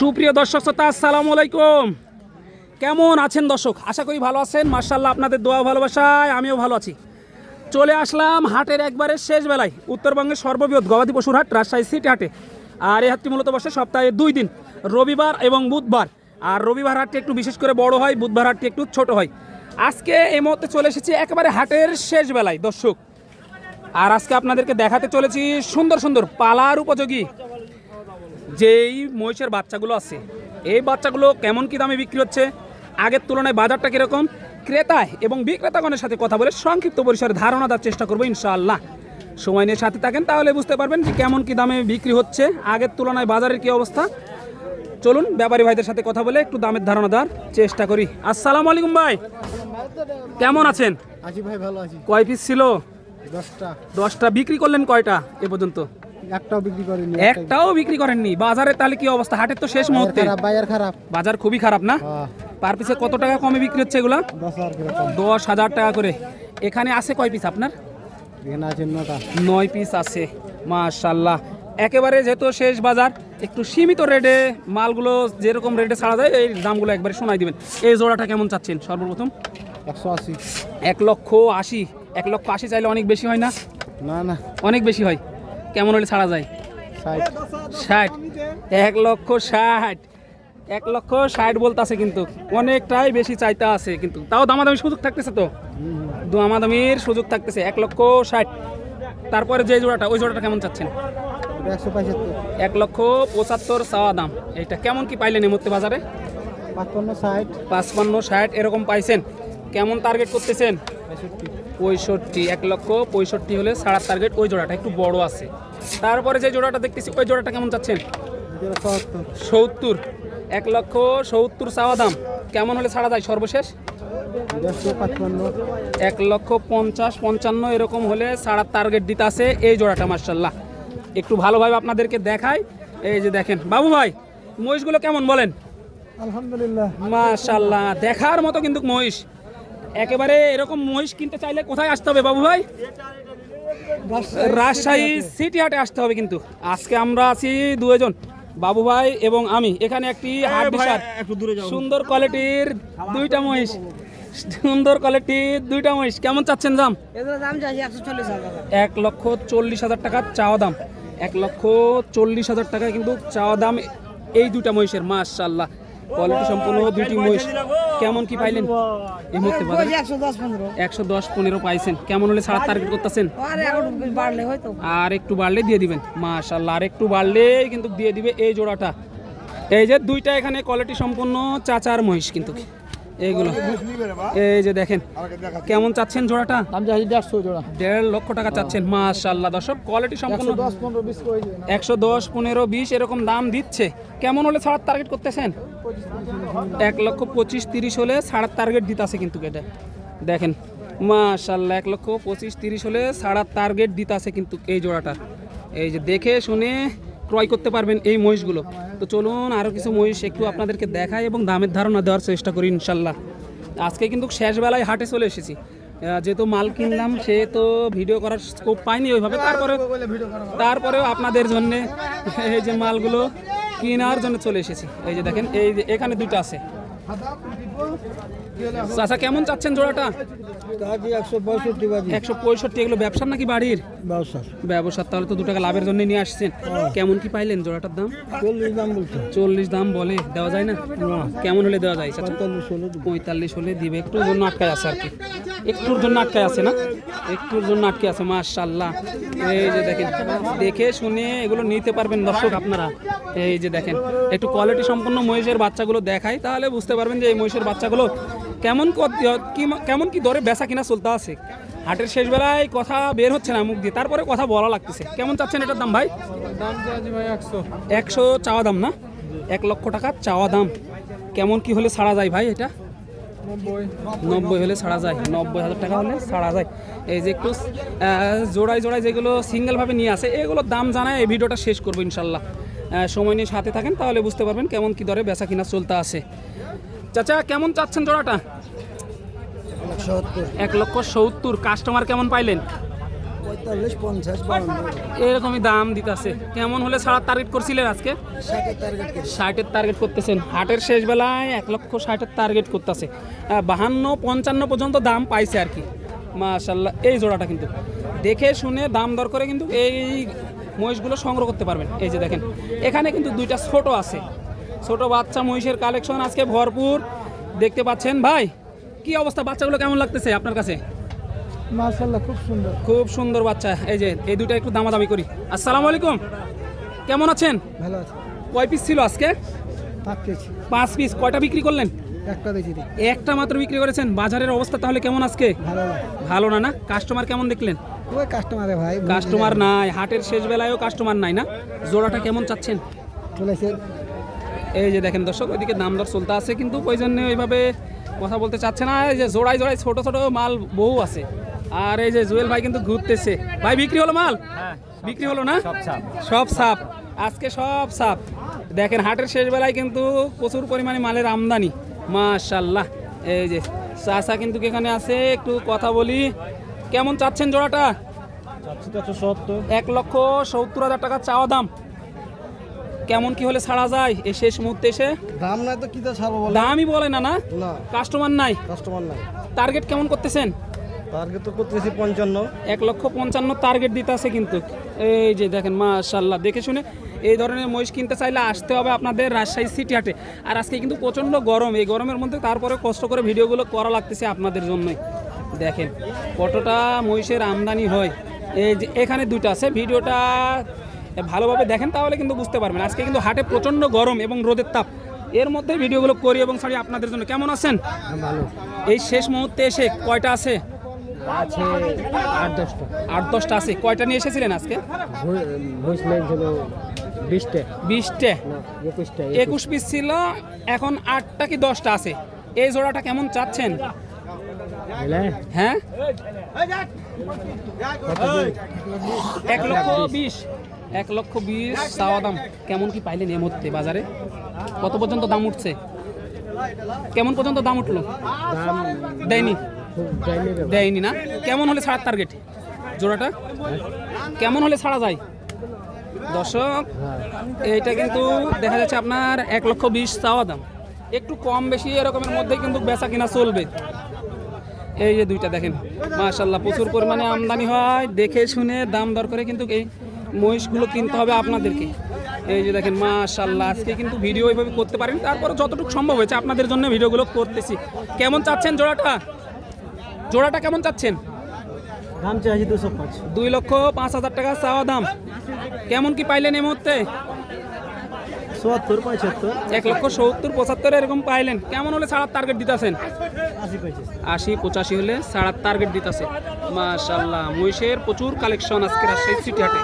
সুপ্রিয় দর্শক শ্রোতা, আসসালামু আলাইকুম। কেমন আছেন দর্শক? আশা করি ভালো আছেন। মার্শাল্লাহ আপনাদের দোয়া ভালোবাসায় আমিও ভালো আছি। চলে আসলাম হাটের একবারে শেষ বেলায়। উত্তরবঙ্গের সর্ববৃহৎ গবাদি পশুর হাট, রাজশাহী সিটি হাটে। আর এই হাটটি মূলত বসে সপ্তাহে দুই দিন, রবিবার এবং বুধবার। আর রবিবার হাটটি একটু বিশেষ করে বড় হয়, বুধবার হাটটি একটু ছোট হয়। আজকে এই মুহূর্তে চলে এসেছি একেবারে হাটের শেষ বেলায়, দর্শক। আর আজকে আপনাদেরকে দেখাতে চলেছি সুন্দর সুন্দর পালার উপযোগী যেই মহিষের বাচ্চাগুলো আছে এই বাচ্চাগুলো কেমন কি দামে বিক্রি হচ্ছে? আগের তুলনায় বাজারটা কীরকম? ক্রেতায় এবং বিক্রেতাগণের সাথে কথা বলে সংক্ষিপ্ত পরিসরে ধারণা দেওয়ার চেষ্টা করব ইনশাআল্লাহ। সময় নিয়ে সাথে থাকেন তাহলে বুঝতে পারবেন যে কেমন কি দামে বিক্রি হচ্ছে। আগের তুলনায় বাজারের কি অবস্থা? চলুন ব্যাপারী ভাইদের সাথে কথা বলে একটু দামের ধারণা দেওয়ার চেষ্টা করি। আসসালামু আলাইকুম ভাই। কেমন আছেন? আছি ভাই ভালো আছি। কয় পিস ছিল? দশটা। দশটা। বিক্রি করলেন কয়টা এ পর্যন্ত? একটাও বিক্রি করিনি একটাও বিক্রি করেননি। বাজারে তাহলে কি অবস্থা? হাটের তো শেষ মুহূর্তে। বাজার খারাপ। বাজার খুবই খারাপ না? হ্যাঁ, পার পিসে কত টাকা কমে বিক্রি হচ্ছে এগুলা? দশ হাজার দশ হাজার টাকা করে। এখানে আছে কয় পিস আপনার? এখানে আছে নটা। নয় পিস আছে। মাশাল্লাহ একেবারে যেহেতু শেষ বাজার একটু সীমিত রেটে মালগুলো যেরকম রেটে ছাড়া যায় এই দামগুলো একবারে শোনাই দিবেন। এই জোড়াটা কেমন চাচ্ছেন? সর্বপ্রথম। একশো আশি। এক লক্ষ আশি। এক লক্ষ আশি চাইলে অনেক বেশি হয় না? না না। অনেক বেশি হয়? কেমন হলে ছাড়া যায়? ষাট। এক লক্ষ ষাট। এক লক্ষ ষাট বলতেছে কিন্তু। অনেকটাই বেশি চাইতে আছে কিন্তু। তাও দামাদামি সুযোগ থাকতেছে তো? দামাদামির সুযোগ থাকতেছে। এক লক্ষ ষাট। তারপরে যে জোড়াটা ওই জোড়াটা কেমন চাচ্ছেন? এক লক্ষ পঁচাত্তর চাওয়া দাম। এটা কেমন কি পাইলেন এই মুহূর্তে বাজারে? পাঁচপান্ন ষাট। পাঁচপান্ন ষাট এরকম পাইছেন। কেমন টার্গেট করতেছেন? পঁয়ষট্টি এক লক্ষ পঁয়ষট্টি হলে সাড়ার টার্গেট ওই জোড়াটা একটু বড় আছে। তারপরে যে জোড়াটা দেখতেছি ওই জোড়াটা কেমন চাচ্ছেন? সত্তর। এক লক্ষ সত্তর চাওয়া দাম। কেমন হলে ছাড়া যায় সর্বশেষ? এক লক্ষ পঞ্চাশ পঞ্চান্ন এরকম হলে ছাড়ার টার্গেট দিতে আছে এই জোড়াটা মার্শাল্লাহ একটু ভালোভাবে আপনাদেরকে দেখাই। এই যে দেখেন বাবু ভাই মহিষগুলো কেমন বলেন? আলহামদুলিল্লাহ। মাশাল্লাহ দেখার মতো কিন্তু মহিষ। একেবারে এরকম মহিষ কিনতে চাইলে কোথায় আসতে হবে বাবু ভাই? রাজশাহী সিটি হাটে। আসতে হবে কিন্তু। আজকে আমরা আছি দুজন বাবু ভাই এবং আমি। এখানে একটি হাট বিশাল। সুন্দর কোয়ালিটির দুইটা মহিষ। সুন্দর কোয়ালিটির দুইটা মহিষ। কেমন চাচ্ছেন দাম? এক লক্ষ চল্লিশ হাজার টাকা চাওয়া দাম। এক লক্ষ চল্লিশ হাজার টাকা কিন্তু চাওয়া দাম এই দুইটা মহিষের মাশাল্লাহ কোয়ালিটি সম্পূর্ণ দুইটি মহিষ। কেমন কি পাইলেন? এই মুহূর্তে একশো দশ পনেরো। পাইছেন। কেমন হলে ছাড়ার টার্গেট করতেছেন? আর এখন বাড়লে হয়তো। আর একটু বাড়লে দিয়ে দিবেন। মাশাল্লাহ আর একটু বাড়লেই কিন্তু দিয়ে দিবে এই জোড়াটা। এই যে দুইটা এখানে কোয়ালিটি সম্পূর্ণ চাচার মহিষ কিন্তু। এইগুলো। এই যে দেখেন কেমন চাচ্ছেন জোড়াটা? দাম চাইছি দেড়শো জোড়া। দেড় লক্ষ টাকা চাচ্ছেন মাশাল্লাহ দর্শক কোয়ালিটি সম্পূর্ণ একশো দশ পনেরো বিশ এরকম দাম দিচ্ছে। কেমন হলে ছাড়ার টার্গেট করতেছেন? এক লক্ষ পঁচিশ তিরিশ হলে ছাড়ার টার্গেট দিতেছে কিন্তু এটা। দেখেন মাশাল্লাহ এক লক্ষ পঁচিশ তিরিশ হলে ছাড়ার টার্গেট দিতেছে কিন্তু এই জোড়াটা। এই যে দেখে শুনে ক্রয় করতে পারবেন এই মহিষগুলো। তো চলুন আরও কিছু মহিষ একটু আপনাদেরকে দেখাই এবং দামের ধারণা দেওয়ার চেষ্টা করি ইনশাল্লাহ। আজকে কিন্তু শেষ বেলায় হাটে চলে এসেছি। যেহেতু মাল কিনলাম সে তো ভিডিও করার স্কোপ পাইনি ওইভাবে। তারপরে তারপরেও আপনাদের জন্য এই যে মালগুলো কেনার জন্য চলে এসেছি। এই যে দেখেন, এই যে এখানে দুটো আছে। চাচা, কেমন চাচ্ছেন জোড়াটা? একশো পঁয়ষট্টি এগুলো ব্যবসার নাকি বাড়ির? ব্যবসা ব্যবসার তাহলে তো দু টাকা লাভের জন্য নিয়ে আসছেন। কেমন কি পাইলেন জোড়াটার দাম? চল্লিশ দাম বলছে। চল্লিশ দাম বলে দেওয়া যায় না? কেমন হলে দেওয়া যায় পঁয়তাল্লিশ হলে পঁয়তাল্লিশ হলে দিবে জন্য আটকায় আছে আর কি। একটুর জন্য আটকায় আছে না? একটুর জন্য আটকে আছে মাশাল্লাহ এই যে দেখেন দেখে শুনে এগুলো নিতে পারবেন দর্শক আপনারা। এই যে দেখেন একটু কোয়ালিটি সম্পন্ন মহিষের বাচ্চাগুলো দেখাই তাহলে বুঝতে পারবেন যে এই মহিষের বাচ্চাগুলো কেমন কেমন কি দরে বেচা কিনা চলতে আছে? হাটের শেষ বেলায় কথা বের হচ্ছে না মুখ দিয়ে তারপরে কথা বলা লাগতেছে। কেমন চাচ্ছেন এটার দাম ভাই? দাম ভাই একশো। একশো চাওয়া দাম না? এক লক্ষ টাকা চাওয়া দাম। কেমন কি হলে ছাড়া যায় ভাই এটা? নব্বই। হলে ছাড়া যায়। নব্বই হাজার টাকা হলে ছাড়া যায়। এই যে একটু জোড়ায় জোড়ায় যেগুলো সিঙ্গেলভাবে নিয়ে আসে এগুলোর দাম জানায় এই ভিডিওটা শেষ করব ইনশাল্লাহ। সময় নিয়ে সাথে থাকেন তাহলে বুঝতে পারবেন কেমন কি দরে বেচা কিনা চলতে আছে। চাচা কেমন চাচ্ছেন জোড়াটা? এক লক্ষ সত্তর। কাস্টমার কেমন পাইলেন? পঁয়তাল্লিশ পঞ্চাশ এরকমই দাম দিতেছে। কেমন হলে ছাড়ার টার্গেট করছিলেন আজকে? ষাটের টার্গেট করতেছেন। হাটের শেষ বেলায় এক লক্ষ ষাটের টার্গেট করতেছে। বাহান্ন পঞ্চান্ন পর্যন্ত দাম পাইছে আর কি। মাশাল্লাহ এই জোড়াটা কিন্তু। দেখে শুনে দাম দর করে কিন্তু এই মহিষগুলো সংগ্রহ করতে পারবেন। এই যে দেখেন এখানে কিন্তু দুইটা ছোট আছে। ছোট বাচ্চা মহিষের কালেকশন আজকে ভরপুর। দেখতে পাচ্ছেন ভাই কি অবস্থা? বাচ্চাগুলো কেমন লাগতেছে আপনার কাছে? মার্শাল্লাহ খুব সুন্দর। খুব সুন্দর বাচ্চা। এই যে এই দুটো একটু দামাদামি করি। আসসালামু আলাইকুম। কেমন আছেন? ভালো আছে। কয় পিস ছিল আজকে? পাঁচ কেজি পাঁচ পিস কয়টা বিক্রি করলেন? একটা দিই একটা মাত্র বিক্রি করেছেন। বাজারের অবস্থা তাহলে কেমন আজকে? ভালো না। ভালো না না? কাস্টমার কেমন দেখলেন? ওই কাস্টমারে ভাই কাস্টমার নাই। হাটের শেষ বেলায়ও কাস্টমার নাই না? জোড়াটা কেমন চাচ্ছেন? চলেছে। এই যে দেখেন দর্শক ওইদিকে দাম দর চলতে আছে কিন্তু ওই জন্য ওইভাবে কথা বলতে চাচ্ছে না এই যে জোড়ায় জোড়ায় ছোট ছোট মাল বহু আছে। আর এই যে জুয়েল ভাই কিন্তু ঘুরতেছে। ভাই বিক্রি হলো মাল? বিক্রি হলো না? সব সাপ। আজকে সব সাপ। দেখেন হাটের শেষ বেলায় কিন্তু প্রচুর পরিমাণে মালের আমদানি। মাশাল্লাহ এই যে চাষা কিন্তু এখানে আছে একটু কথা বলি। কেমন চাচ্ছেন জোড়াটা? এক লক্ষ সত্তর হাজার টাকা চাওয়া দাম। কেমন কি হলে ছাড়া যায় এই শেষ মুহূর্তে এসে? দাম নাই তো কি ছাড়বো বলো? দামই বলে না না? না। কাস্টমার নাই? কাস্টমার নাই। টার্গেট কেমন করতেছেন? টার্গেট তো করতেছি পঞ্চান্ন। এক লক্ষ পঞ্চান্ন টার্গেট দিতে আছে কিন্তু। এই যে দেখেন মাশাল্লাহ দেখে শুনে এই ধরনের মহিষ কিনতে চাইলে আসতে হবে আপনাদের রাজশাহী সিটি হাটে। আর আজকে কিন্তু প্রচণ্ড গরম। এই গরমের মধ্যে তারপরে কষ্ট করে ভিডিওগুলো করা লাগতেছে আপনাদের জন্যই। দেখেন কতটা মহিষের আমদানি হয়। এই যে এখানে দুটো আছে। ভিডিওটা ভালোভাবে দেখেন তাহলে কিন্তু বুঝতে পারবেন। আজকে কিন্তু হাটে প্রচণ্ড গরম এবং রোদের তাপ। এর মধ্যে ভিডিওগুলো করি এবং সরি আপনাদের জন্য। কেমন আছেন? ভালো। এই শেষ মুহূর্তে এসে কয়টা আছে? আছে আট দশটা। আট দশটা আছে। কয়টা নিয়ে এসেছিলেন আজকে? বিশটা। বিশটে। একুশ। পিস ছিল এখন আটটা কি দশটা আছে? এই জোড়াটা কেমন চাচ্ছেন? হ্যাঁ? এক লক্ষ বিশ। এক লক্ষ বিশ চাওয়া দাম। কেমন কি পাইলেন এর মধ্যে বাজারে? কত পর্যন্ত দাম উঠছে? কেমন পর্যন্ত দাম উঠল? দেয়নি? দেয়নি না? কেমন হলে ছাড়ার টার্গেট জোড়াটা? কেমন হলে ছাড়া যায়? দর্শক, এইটা কিন্তু দেখা যাচ্ছে আপনার এক লক্ষ বিশ চাওয়া দাম। একটু কম বেশি এরকমের মধ্যে কিন্তু বেচা কিনা চলবে। এই যে দুইটা দেখেন মাশাল্লাহ প্রচুর পরিমাণে আমদানি হয়। দেখে শুনে দাম দর করে কিন্তু এই মহিষগুলো কিনতে হবে আপনাদেরকে। এই যে দেখেন মাশাল্লাহ আজকে কিন্তু ভিডিও এইভাবে করতে পারেন। তারপরে যতটুকু সম্ভব হয়েছে আপনাদের জন্য ভিডিওগুলো করতেছি। কেমন চাচ্ছেন জোড়াটা? জোড়াটা কেমন চাচ্ছেন? দাম চাইছি দুশো পাঁচ। দুই লক্ষ পাঁচ হাজার টাকা চাওয়া দাম। কেমন কি পাইলেন এই মুহূর্তে? এক লক্ষ সত্তর পঁচাত্তর এরকম পাইলেন। কেমন হলে ছাড়ার টার্গেট দিতেছেন? আশি পঁচাশি হলে ছাড়ার টার্গেট দিতেছে। মাশাল্লাহ মহিষের প্রচুর কালেকশন আজকে রাজশাহী সিটি হাটে।